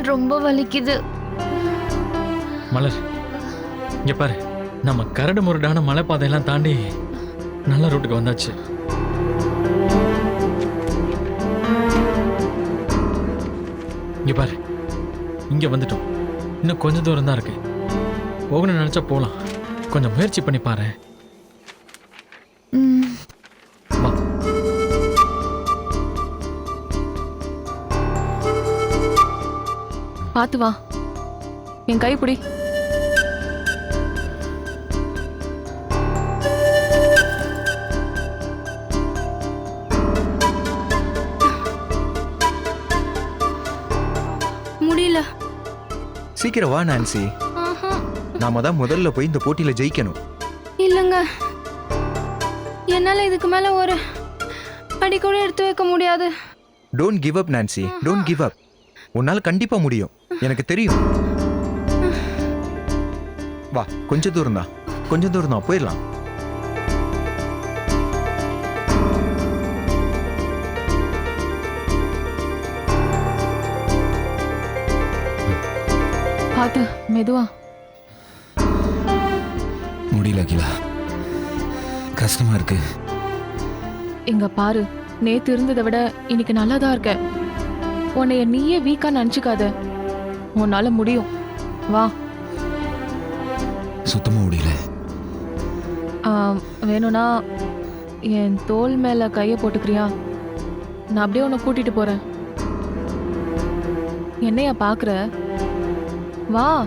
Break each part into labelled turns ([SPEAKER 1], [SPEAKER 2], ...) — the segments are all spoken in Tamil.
[SPEAKER 1] கால் ரொம்ப வலிக்குது.
[SPEAKER 2] மலர் இங்க பாரு. நம்ம கரடு முரடான மலைப்பாதையெல்லாம் தாண்டி நல்ல ரூட்டுக்கு வந்தாச்சு. இங்க பாரு. இங்க வந்துட்டோம். இன்னும் கொஞ்ச தூரம் தான் இருக்கு. போகணும்னு நினைச்சா போகலாம் கொஞ்சம் முயற்சி பண்ணி பாரு.
[SPEAKER 3] பார்த்து வா. என் கை பிடி.
[SPEAKER 1] முடியல.
[SPEAKER 4] சீக்கிரம் வா நான்சி. நாம தான் முதல்ல போய் இந்த போட்டியில ஜெயிக்கணும்.
[SPEAKER 1] இல்லைங்க. என்னால இதுக்கு மேல ஒரு அடி கூட எடுத்து வைக்க முடியாது.
[SPEAKER 4] Don't give up Nancy. Don't give up உன்னால கண்டிப்பா முடியும். எனக்கு தெரியும். வா கொஞ்ச தூரம் தான். கொஞ்ச தூரம் தான் போயிடலாம்.
[SPEAKER 3] பார்த்து மெதுவா.
[SPEAKER 5] முடியல அகிலா. கஷ்டமா இருக்கு.
[SPEAKER 3] இங்க பாரு நேத்து இருந்ததை விட இன்னைக்கு நல்லா தான் இருக்க. உன்னைய நீயே வீக்கா நினச்சிக்காத. உன்னால முடியும். வா.
[SPEAKER 5] சுத்தமா முடியல.
[SPEAKER 3] ஆம், வேணும்னா என் தோல் மேல கையை போட்டுக்கிறியா? நான் அப்படியே உன்னை கூட்டிட்டு போறேன். என்னையா பாக்குற? வா.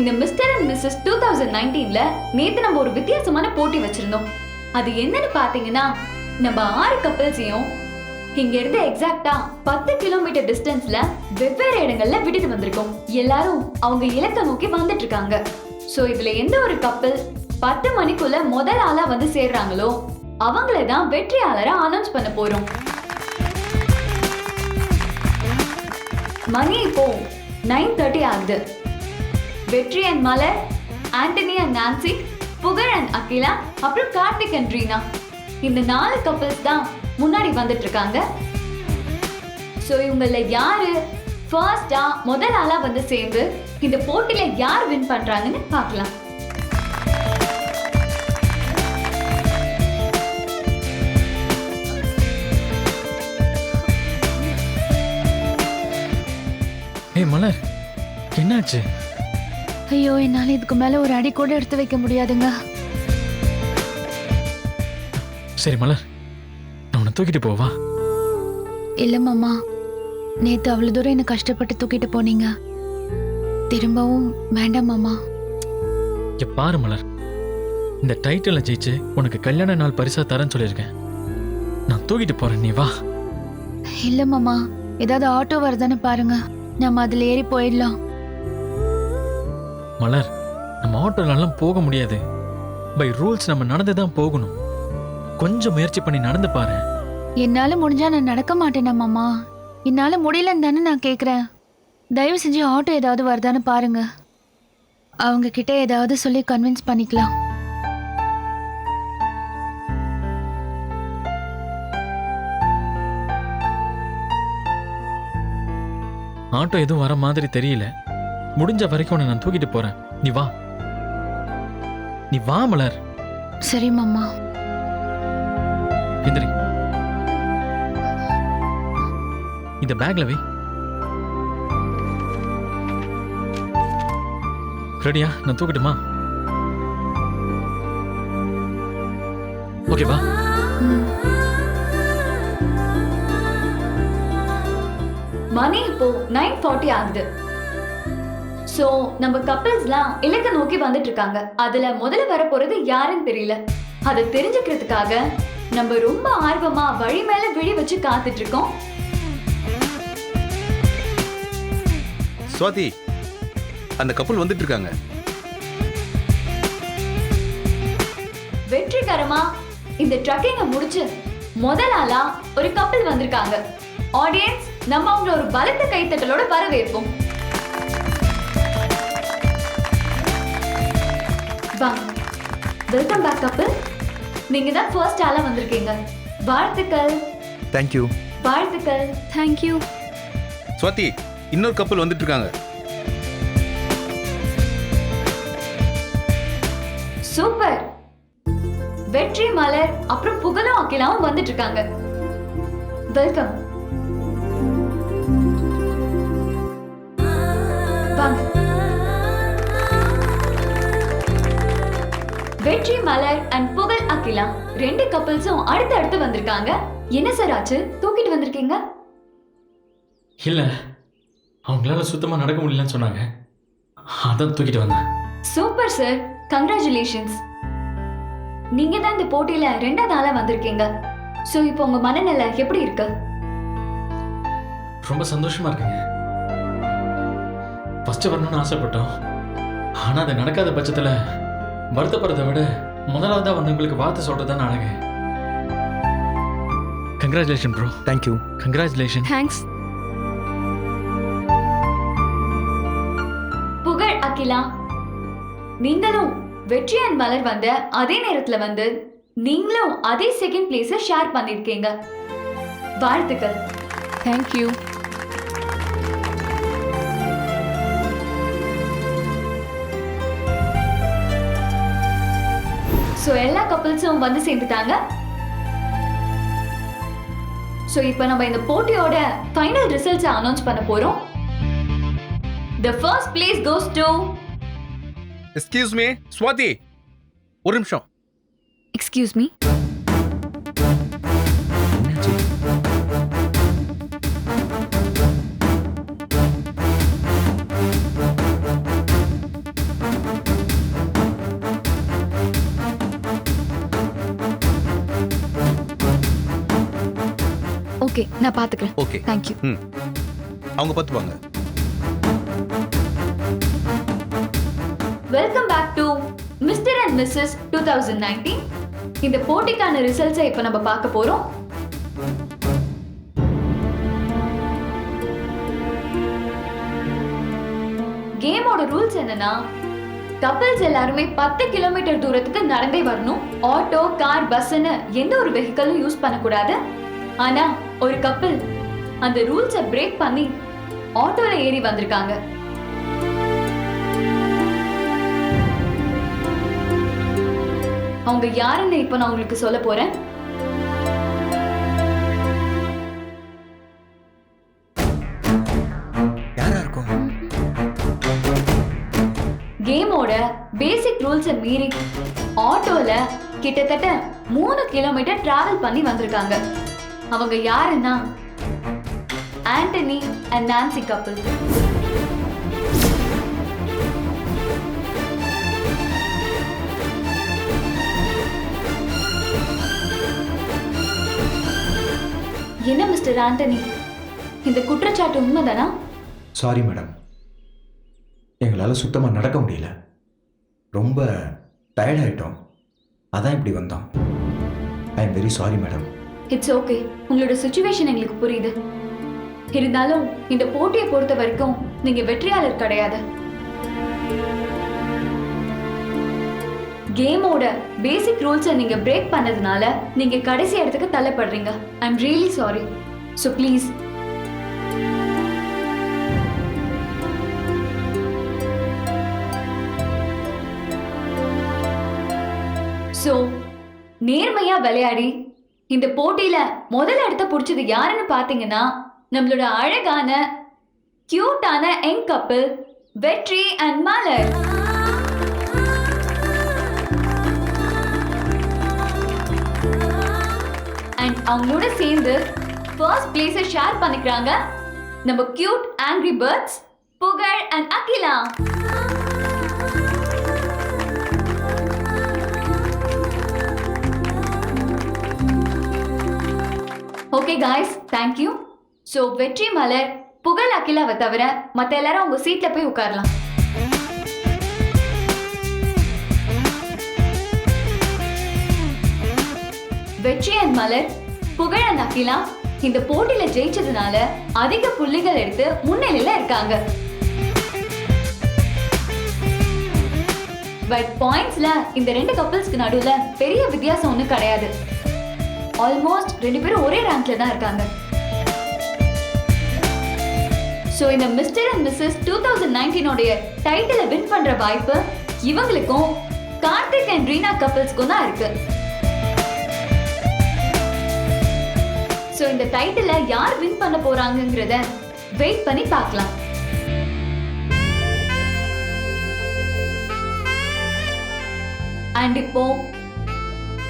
[SPEAKER 6] இந்த Mr and Mrs two thousand நைன்டீன்ல நேத்து நம்ம ஒரு வித்தியாசமான போட்டி வச்சிருந்தோம். அது என்னன்னு பாத்தீங்கன்னா நம்ம ஆறு கப்பல்ஸையும் இங்க இருந்து எக்ஸாக்டா பத்து கிலோமீட்டர் டிஸ்டன்ஸ்ல வெவ்வேறு இடங்கள்ல விட்டுட்டு வந்திருக்கோம். எல்லாரும் அவங்க இலக்கை நோக்கி வந்துட்டு இருக்காங்க. சோ இதுல எந்த ஒரு கப்பல் பத்து மணிக்குள்ள முதல் ஆளா வந்து சேர்றாங்களோ அவங்கள தான் வெற்றியாளரா அனௌன்ஸ் பண்ண போறோம். மணி இப்போ நைன் தேர்ட்டி ஆகுது. Vetri and Malar Anthony and Nancy Pugazh and Akila அப்புறம் கார்த்திக் அண்ட் ரீனா. இந்த நாலு கப்பல்ஸ் தான் முன்னாடி வந்துட்டு இருக்காங்க ஸோ இவங்கள யாரு? ஃபர்ஸ்டா முதல் ஆளா வந்து சேர்ந்து இந்த போட்டியில யார் வின் பண்றாங்கன்னு பார்க்கலாம்.
[SPEAKER 2] ஏய் மலர் என்னாச்சு?
[SPEAKER 1] ஐயோ என்னால இதுக்கு மேல ஒரு அடி கூட எடுத்து வைக்க முடியாதுங்க.
[SPEAKER 2] சரி மலர். நான் உன்னை தூக்கிட்டு போவா?
[SPEAKER 1] இல்ல மாமா. நேத்து அவ்வளவு தூரம் என்ன கஷ்டப்பட்டு தூக்கிட்டு போனீங்க. திரும்பவும் வேண்டாம் மாமா.
[SPEAKER 2] இங்க பாரு மலர். இந்த டைட்டிலை ஜெயிச்சு உனக்கு கல்யாண நாள் பரிசா தரேன்னு சொல்லியிருக்கேன். நான் தூக்கிட்டு போறேன் நீ வா.
[SPEAKER 1] இல்ல மாமா. ஏதாவது ஆட்டோ வருதான்னு பாருங்க. நம்ம அதுல ஏறி போயிடலாம்.
[SPEAKER 2] மலர் நம்ம ஆட்டோலலாம் போக முடியாது. பை ரூல்ஸ் நம்ம நடந்து தான் போகணும். கொஞ்சம் முயற்சி பண்ணி நடந்து பாரு.
[SPEAKER 1] என்னால முடிஞ்சா நான் நடக்க மாட்டேனா மாமா? என்னால முடியலன்னு தானே நான் கேக்குறேன். தயவு செஞ்சு ஆட்டோ ஏதாவது வருதான்னு பாருங்க. அவங்க கிட்ட ஏதாவது சொல்லி கன்வின்ஸ் பண்ணிக்கலாம்.
[SPEAKER 2] ஆட்டோ எதுவும் வர மாதிரி தெரியல. முடிஞ்ச வரைக்கும் உன்னை நான் தூக்கிட்டு போறேன். நீ வா. நீ வா மலர்.
[SPEAKER 1] சரி மாமா.
[SPEAKER 2] எந்திரி. இந்த பேக்ல வை. ரெடியா? நான் தூக்கட்டுமா? ஓகேவா.
[SPEAKER 6] மணி இப்போ நைன் ஃபார்ட்டி ஆகுது. சோ நம்ம கப்பல்ஸ்லாம் இலக்க நோக்கி வந்துட்டு இருக்காங்க. அதுல முதல்ல வர போறது யாருன்னு தெரியல. அதை தெரிஞ்சுக்கிறதுக்காக நம்ம ரொம்ப ஆர்வமா வழி மேல விழி வச்சு காத்துட்டு இருக்கோம்.
[SPEAKER 7] சுவாதி அந்த கப்பல் வந்துட்டு இருக்காங்க.
[SPEAKER 6] வெற்றிகரமா இந்த ட்ரக்கிங்க முடிச்சு முதல் ஆளா ஒரு கப்பல் வந்திருக்காங்க. ஆடியன்ஸ் நம்ம அவங்கள ஒரு பலத்த கைத்தட்டலோட வரவேற்போம். வாங்க வெல்கம் பேக் கப்பல் நீங்க தான் ஃபர்ஸ்ட் ஆளா வந்திருக்கீங்க. வாழ்த்துக்கள்.
[SPEAKER 4] தேங்க்யூ
[SPEAKER 6] வாழ்த்துக்கள்.
[SPEAKER 1] தேங்க்யூ
[SPEAKER 7] சுவாதி இன்னொரு கப்பல் வந்துட்டு இருக்காங்க.
[SPEAKER 6] சூப்பர் வெற்றி மலர் அப்புறம் புகழும் அகிலாவும் வந்துட்டு இருக்காங்க. வெல்கம் வெற்றி மலர் அண்ட் புகழ் அகிலா ரெண்டு கப்பல்ஸும் அடுத்து அடுத்து வந்திருக்காங்க. என்ன சார் ஆச்சு? தூக்கிட்டு வந்திருக்கீங்க?
[SPEAKER 2] இல்லை அவங்களால சுத்தமாக நடக்க முடியலன்னு சொன்னாங்க. அதான் தூக்கிட்டு வந்தேன்.
[SPEAKER 6] சூப்பர் சார் கங்க்ராச்சுலேஷன்ஸ் நீங்க தான் இந்த போட்டியில ரெண்டாவது ஆளா வந்திருக்கீங்க. சோ இப்போ உங்க மனநிலை எப்படி இருக்கு?
[SPEAKER 2] ரொம்ப சந்தோஷமா இருக்குங்க. ஃபர்ஸ்ட் வரணும்னு ஆசைப்பட்டோம். ஆனால் அது நடக்காத பட்சத்தில் வருத்தப்படுறதை விட முதலாவதாக வந்தவங்களுக்கு வார்த்தை சொல்கிறது தான் அழகு congratulation bro
[SPEAKER 4] thank you
[SPEAKER 2] congratulation
[SPEAKER 1] thanks
[SPEAKER 6] Pugazh Akila. நீங்களும் வெற்றி அண்ட் மலர் வந்த அதே நேரத்துல வந்து நீங்களும் அதே செகண்ட் பிளேஸ ஷேர் பண்ணிருக்கீங்க. வாழ்த்துக்கள்.
[SPEAKER 3] தேங்க்யூ
[SPEAKER 6] சோ எல்லா கப்பல்ஸும் வந்து சேர்ந்துட்டாங்க. சோ இப்போ நம்ம இந்த போட்டியோட ஃபைனல் ரிசல்ட்ஸ் அனௌன்ஸ் பண்ண போறோம். The first place goes to
[SPEAKER 7] excuse me Swathi ஒரு நிமிஷம்.
[SPEAKER 1] எக்ஸ்கியூஸ் மீ ஓகே நான் பாத்துக்கிறேன்.
[SPEAKER 7] ஓகே
[SPEAKER 1] தேங்க்யூ
[SPEAKER 7] ம். அவங்க பார்த்துப்பாங்க
[SPEAKER 6] welcome back to Mr and Mrs two thousand nineteen இந்த போட்டிக்கான ரிசல்ட்ஸை இப்போ நம்ம பார்க்க போறோம். கேமோட ரூல்ஸ் என்னன்னா கப்பல்ஸ் எல்லாருமே பத்து கிலோமீட்டர் தூரத்துக்கு நடந்தே வரணும். ஆட்டோ கார் பஸ்ன்னு எந்த ஒரு வெஹிக்கலும் யூஸ் பண்ணக்கூடாது. ஆனா ஒரு கப்பல் அந்த ரூல்ஸை பிரேக் பண்ணி ஆட்டோல ஏறி வந்திருக்காங்க. அவங்க யாருன்னு இப்போ நான் உங்களுக்கு சொல்ல போறேன். கேமோட பேசிக் ரூல்ஸை மீறி ஆட்டோல கிட்டத்தட்ட மூணு கிலோமீட்டர் டிராவல் பண்ணி வந்திருக்காங்க. அவங்க யாருன்னா ஆண்டனி அண்ட் நான்சி கப்பல் என்ன மிஸ்டர் ஆண்டனி? இந்த குற்றச்சாட்டு உண்மைதானா?
[SPEAKER 4] சாரி மேடம் எங்களால் சுத்தமாக நடக்க முடியல. ரொம்ப டயர்ட் ஆயிட்டோம். அதான் இப்படி வந்தோம். I am very sorry madam
[SPEAKER 6] it's okay உங்களோட சுச்சுவேஷன் எங்களுக்கு புரியுது. இருந்தாலும் இந்த போட்டியை பொறுத்த வரைக்கும் நீங்க வெற்றியாளர் கிடையாது. கேமோட பேசிக் ரூல்ஸை நீங்க பிரேக் பண்ணதுனால நீங்க கடைசி இடத்துக்கு தள்ளப்படுறீங்க. I am really sorry so please so நேர்மையா விளையாடி இந்த போட்டியில முதல் இடத்த பிடிச்சது யாருன்னு பாத்தீங்கன்னா நம்மளோட அழகான கியூட்டான young couple Vetri and Malar. And அவங்களோட சேர்ந்து ஃபர்ஸ்ட் பிளேஸை ஷேர் பண்ணிக்கிறாங்க. நம்ம cute angry birds Pugazh and Akila. Okay guys thank you so Vetri Malar Pugazh அகிலாவை தவிர மற்ற எல்லாரும் உங்க சீட்ல போய் உட்காரலாம். வெற்றி அண்ட் மலர் புகழ் அண்ட் அகிலா இந்த போட்டியில ஜெயிச்சதுனால அதிக புள்ளிகள் எடுத்து முன்னிலையில இருக்காங்க. பட் பாயிண்ட்ஸ்ல இந்த ரெண்டு கப்பல்ஸ்க்கு நடுவுல பெரிய வித்தியாசம் ஒன்றும் கிடையாது. ஆல்மோஸ்ட் ரெண்டு பேரும் ஒரே ரேங்க்ல தான் இருக்காங்க. ஸோ இந்த Mr and Mrs two thousand நைன்டீனோடைய டைட்டிலை வின் பண்ணுற வாய்ப்பு இவங்களுக்கும் கார்த்திக் அண்ட் ரீனா கப்பல்ஸ்க்கும் தான் இருக்கு. ஸோ இந்த டைட்டிலை யார் வின் பண்ண போறாங்கங்கிறத வெயிட் பண்ணி பார்க்கலாம். அண்ட் இப்போ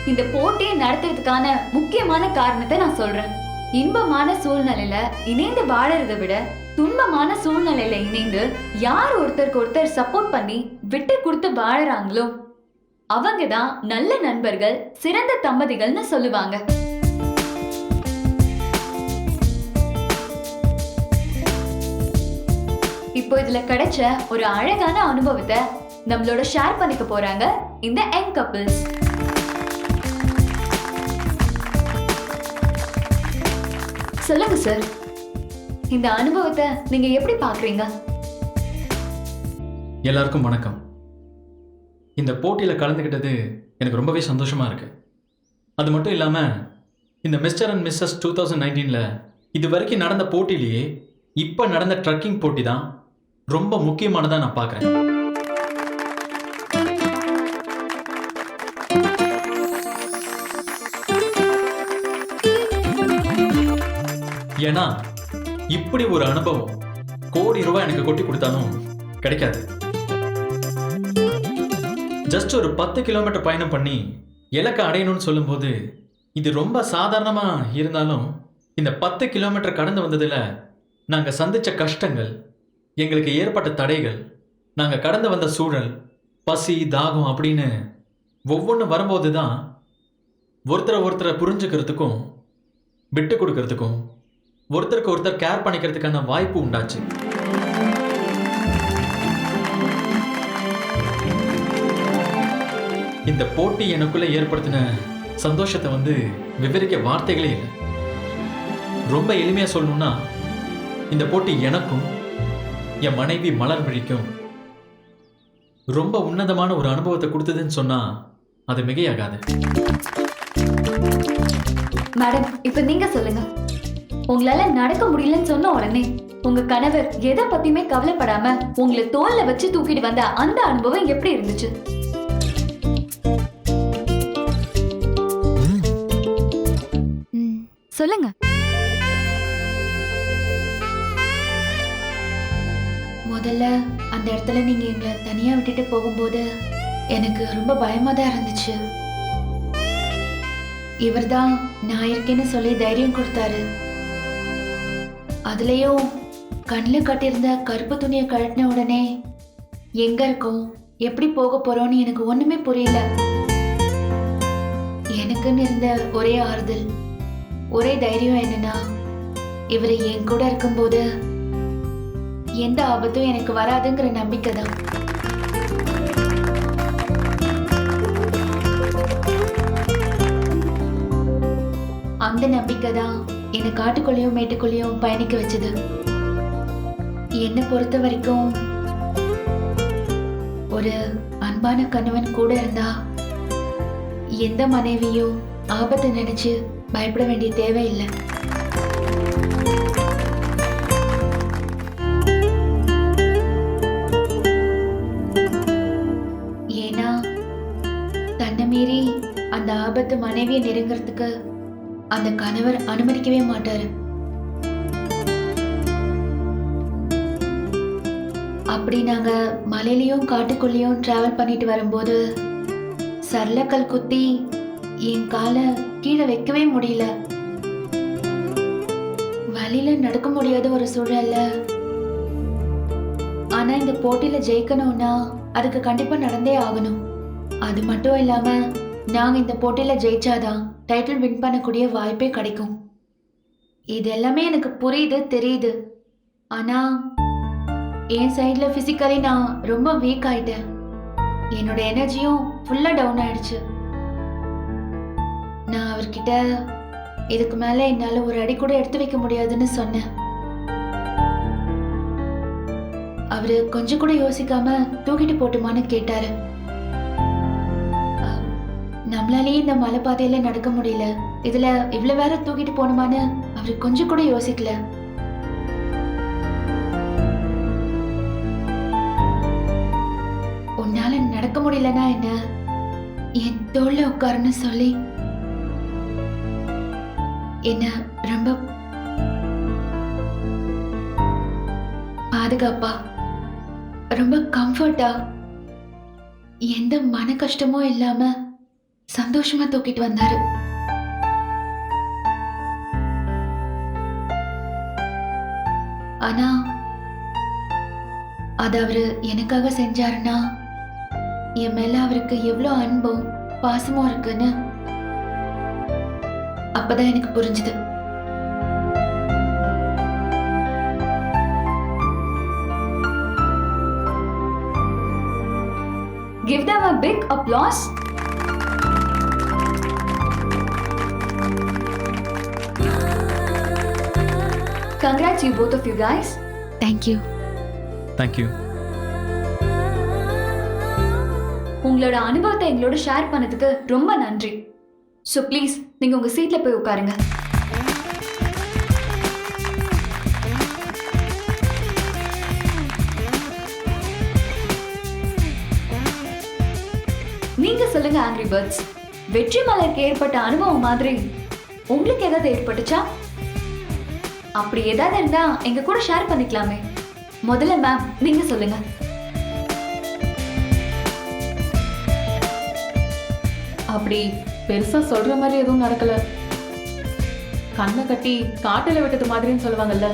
[SPEAKER 6] இந்த போட்டியை நடத்துறதுக்கான முக்கியமான காரணத்தை நான் சொல்றேன். இன்பமான சூழ்நிலையில இணைந்து வாழறதை விட துன்பமான சூழ்நிலையில இணைந்து யார் ஒருத்தருக்கு ஒருத்தர் சப்போர்ட் பண்ணி விட்டு கொடுத்து வாழறாங்களோ அவங்க தான் நல்ல நண்பர்கள் சிறந்த தம்பதிகள்னு சொல்லுவாங்க. இப்போ இதுல கிடைச்ச ஒரு அழகான அனுபவத்தை நம்மளோட ஷேர் பண்ணிக்க போறாங்க இந்த யங் கப்பிள்ஸ் சொல்லுங்க சார் இந்த அனுபவத்தை நீங்க எப்படி பாக்குறீங்க
[SPEAKER 2] எல்லாருக்கும் வணக்கம். இந்த போட்டியில் கலந்துக்கிட்டது எனக்கு ரொம்பவே சந்தோஷமா இருக்கு. அது மட்டும் இல்லாமல் இந்த Mr and Mrs two thousand நைன்டீனில் இது வரைக்கும் நடந்த போட்டியிலேயே இப்போ நடந்த ட்ரக்கிங் போட்டி தான் ரொம்ப முக்கியமானதாக நான் பார்க்குறேன். ஏன்னா இப்படி ஒரு அனுபவம் கோடி ரூபாய் எனக்கு கொட்டி கொடுத்தாலும் கிடைக்காது. ஜஸ்ட் ஒரு பத்து கிலோமீட்டர் பயணம் பண்ணி இலக்கை அடையணும்னு சொல்லும்போது இது ரொம்ப சாதாரணமாக இருந்தாலும் இந்த பத்து கிலோமீட்டர் கடந்து வந்ததில் நாங்கள் சந்தித்த கஷ்டங்கள் எங்களுக்கு ஏற்பட்ட தடைகள் நாங்கள் கடந்து வந்த சூழல் பசி தாகம் அப்படின்னு ஒவ்வொன்றும் வரும்போது தான் ஒருத்தரை ஒருத்தரை புரிஞ்சுக்கிறதுக்கும் விட்டு கொடுக்கறதுக்கும் ஒருத்தருக்கு ஒருத்தர் கேர் பண்ணிக்கிறதுக்கான வாய்ப்பு உண்டாச்சு. இந்த போட்டி எனக்குள்ள ஏற்படுத்தின சந்தோஷத்தை வந்து விவரிக்க வார்த்தைகளே இல்லை. ரொம்ப எளிமையா சொல்லணும்னா இந்த போட்டி எனக்கும் என் மனைவி மலர் விழிக்கும் ரொம்ப உன்னதமான ஒரு அனுபவத்தை கொடுத்ததுன்னு சொன்னா அது மிகையாகாது.
[SPEAKER 6] மேடம் இப்ப நீங்க சொல்லுங்க. உங்களால நடக்க முடியலன்னு சொன்ன உடனே உங்க கணவர் எதை பத்தியுமே கவலைப்படாம உங்களை தோல்ல வச்சு தூக்கிட்டு வந்த அந்த அனுபவம் எப்படி இருந்துச்சு?
[SPEAKER 1] சொல்லுங்க. முதல்ல அந்த இடத்துல நீங்க எங்களை தனியா விட்டுட்டு போகும்போது எனக்கு ரொம்ப பயமா தான் இருந்துச்சு. இவர்தான் நான் இருக்கேன்னு சொல்லி தைரியம் கொடுத்தாரு. அதுலயும் கண்ணில் கட்டியிருந்த கருப்பு துணியை கழட்டின உடனே எங்க இருக்கோம்? எப்படி போக போறோம்னு எனக்கு ஒண்ணுமே புரியல. எனக்குன்னு இருந்த ஒரே ஆறுதல் ஒரே தைரியம் என்னன்னா இவர் என் கூட இருக்கும்போது எந்த ஆபத்தும் எனக்கு வராதுங்கிற நம்பிக்கை தான். அந்த நம்பிக்கை தான் என்னை காட்டுக்குள்ளேயும் மேட்டுக்குள்ளேயும் பயணிக்க வச்சது. என்னை பொறுத்த வரைக்கும் ஒரு அன்பான கணவன் கூட இருந்தா எந்த மனைவியும் ஆபத்தை நினைச்சு பயப்பட வேண்டிய தேவையில்லை. ஏன்னா தன்னை மீறி அந்த ஆபத்து மனைவியை நெருங்கிறதுக்கு அந்த கணவர் அனுமதிக்கவே மாட்டாரு. அப்படி நாங்க மலையிலயும் காட்டுக்குள்ளேயும் டிராவல் பண்ணிட்டு வரும்போது சர்லக்கல் குத்தி என் காலை கீழே வைக்கவே முடியல. வழியில நடக்க முடியாத ஒரு சூழல்ல. ஆனா இந்த போட்டியில ஜெயிக்கணும்னா அதுக்கு கண்டிப்பா நடந்தே ஆகணும். அது மட்டும் இல்லாம நாங்க இந்த போட்டியில ஜெயிச்சாதான் டைட்டில் வின் பண்ணக்கூடிய வாய்ப்பே கிடைக்கும். இது எல்லாமே எனக்கு புரியுது தெரியுது. ஆனா என் சைடில் ஃபிசிக்கலி நான் ரொம்ப வீக் ஆயிட்டேன். என்னோட எனர்ஜியும் ஃபுல்லாக டவுன் ஆயிடுச்சு. நான் அவர்கிட்ட இதுக்கு மேலே என்னால் ஒரு அடி கூட எடுத்து வைக்க முடியாதுன்னு சொன்னேன். அவரு கொஞ்சம் கூட யோசிக்காம தூக்கிட்டு போட்டுமான்னு கேட்டாரு. நம்மளாலேயே இந்த மலை பாதையில நடக்க முடியல. இதுல இவ்வளவு வேற தூக்கிட்டு போகணுமான்னு அவரு கொஞ்சம் கூட யோசிக்கல. உன்னால நடக்க முடியலன்னா என்ன? என் தோல்ல உட்காருன்னு சொல்லி. என்ன ரொம்ப பாதுகாப்பா? ரொம்ப கம்ஃபர்ட்டா எந்த மன கஷ்டமும் இல்லாம சந்தோஷமா தூக்கிட்டு வந்தாரு ஆனா அது அவரு எனக்காக செஞ்சாருன்னா என் மேல அவருக்கு எவ்வளோ அன்பும் பாசமும் இருக்குன்னு அப்பதான் எனக்கு புரிஞ்சுது
[SPEAKER 6] Give them a big applause. Congrats, you both of you. Guys.
[SPEAKER 1] Thank you
[SPEAKER 2] thank you
[SPEAKER 6] உங்களோட அனுபவத்தை எங்களோட ஷேர் பண்ணதுக்கு ரொம்ப நன்றி. ஸோ ப்ளீஸ் நீங்கள் உங்கள் சீட்டில் போய் உட்காருங்க. நீங்க சொல்லுங்க ஆங்கிரி பேர்ட்ஸ் வெற்றி மலருக்கு ஏற்பட்ட அனுபவம் மாதிரி உங்களுக்கு ஏதாவது ஏற்பட்டுச்சா? அப்படி ஏதாவது இருந்தா எங்க கூட ஷேர் பண்ணிக்கலாமே. முதல்ல மேம் நீங்க சொல்லுங்க.
[SPEAKER 3] அப்படி பெருசா சொல்ற மாதிரி எதுவும் நடக்கல. கண்ணை கட்டி காட்டில் விட்டது மாதிரின்னு சொல்லுவாங்கல்ல.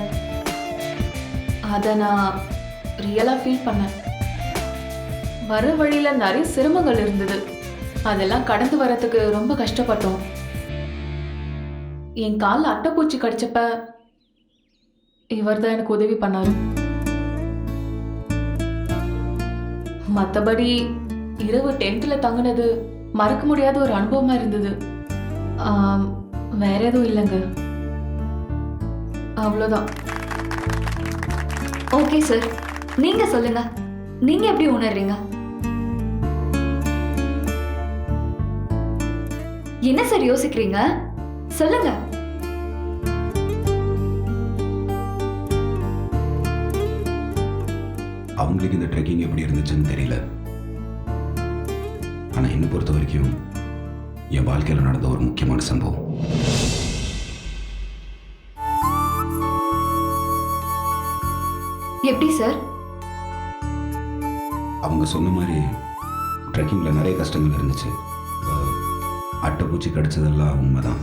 [SPEAKER 3] அதை நான் ரியலாக ஃபீல் பண்ணேன். வர வழியில் நிறைய சிரமங்கள் இருந்தது. அதெல்லாம் கடந்து வரத்துக்கு ரொம்ப கஷ்டப்பட்டோம். என் காலில் அட்டைப்பூச்சி கடிச்சப்ப இவர் தான் எனக்கு உதவி பண்ணாரு. மத்தபடி இரவு டென்ட்ல தங்குனது மறக்க முடியாத ஒரு அனுபவமா இருந்தது. வேற எதுவும் இல்லைங்க. அவ்வளோதான்
[SPEAKER 6] ஓகே சார் நீங்க சொல்லுங்க. நீங்க எப்படி உணர்றீங்க? என்ன சார் யோசிக்கிறீங்க? சொல்லுங்க.
[SPEAKER 8] அவங்களுக்கு இந்த ட்ரெக்கிங் எப்படி இருந்துச்சுன்னு தெரியல. ஆனால் என்னை பொறுத்த வரைக்கும் என் வாழ்க்கையில் நடந்த ஒரு முக்கியமான சம்பவம்.
[SPEAKER 6] எப்படி சார்
[SPEAKER 8] அவங்க சொன்ன மாதிரி ட்ரெக்கிங்கில் நிறைய கஷ்டங்கள் இருந்துச்சு. அட்டைப்பூச்சி கடிச்சதெல்லாம் உண்மைதான்.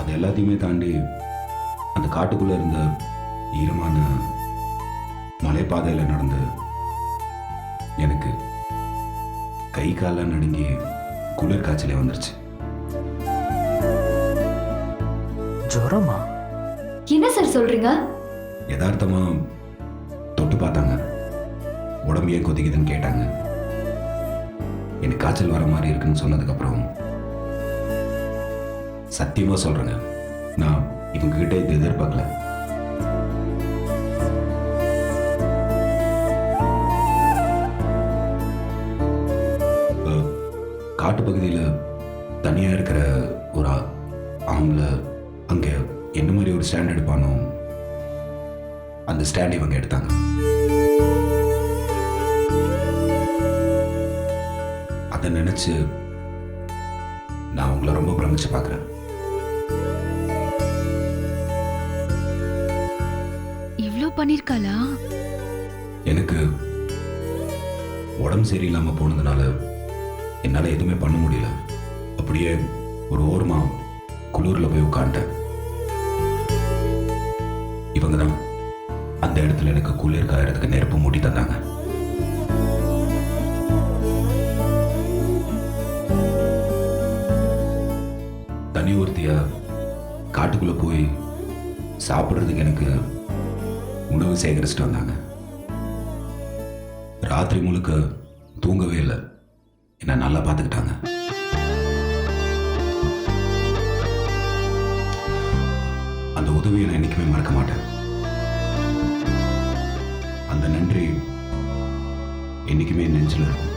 [SPEAKER 8] அது எல்லாத்தையுமே தாண்டி அந்த காட்டுக்குள்ளே இருந்த ஈரமான மலைப்பாதையில் நடந்து எனக்கு கை காலெல்லாம் நடுங்கி குளிர் காய்ச்சலே வந்துருச்சு.
[SPEAKER 2] ஜுரமா?
[SPEAKER 6] என்ன சார் சொல்றீங்க?
[SPEAKER 8] யதார்த்தமாக தொட்டு பார்த்தாங்க. உடம்பு ஏன் கொதிக்குதுன்னு கேட்டாங்க. எனக்கு காய்ச்சல் வர மாதிரி இருக்குன்னு சொன்னதுக்கப்புறம் சத்தியமாக சொல்கிறேங்க நான் இவங்க கிட்ட இது எதிர்பார்க்கல. காட்டுப்பகுதியில் தனியாக இருக்கிற ஒரு ஆம்பளை அங்கே என்ன மாதிரி ஒரு ஸ்டாண்ட் எடுப்பானோ அந்த ஸ்டாண்ட் இவங்க எடுத்தாங்க. அதை நினைச்சு நான் உங்களை ரொம்ப பிரமிச்சு பார்க்குறேன்.
[SPEAKER 1] இவ்ளோ பண்ணிருக்காளா?
[SPEAKER 8] எனக்கு உடம்பு சரியில்லாமல் போனதுனால என்னால் எதுவுமே பண்ண முடியல. அப்படியே ஒரு ஓரமா குளிரில் போய் உட்காந்துட்டேன் இவங்க தான் அந்த இடத்துல எனக்கு குளிர் காயறதுக்கு நெருப்பு மூட்டி தந்தாங்க. தனி ஒருத்தியா காட்டுக்குள்ளே போய் சாப்பிட்றதுக்கு எனக்கு உணவு சேகரிச்சுட்டு வந்தாங்க. ராத்திரி முழுக்க தூங்கவே இல்லை. என்னை நல்லா பார்த்துக்கிட்டாங்க. அந்த உதவியை நான் என்றைக்குமே மறக்க மாட்டேன். அந்த நன்றி என்றைக்குமே நெஞ்சில் இருக்கும்.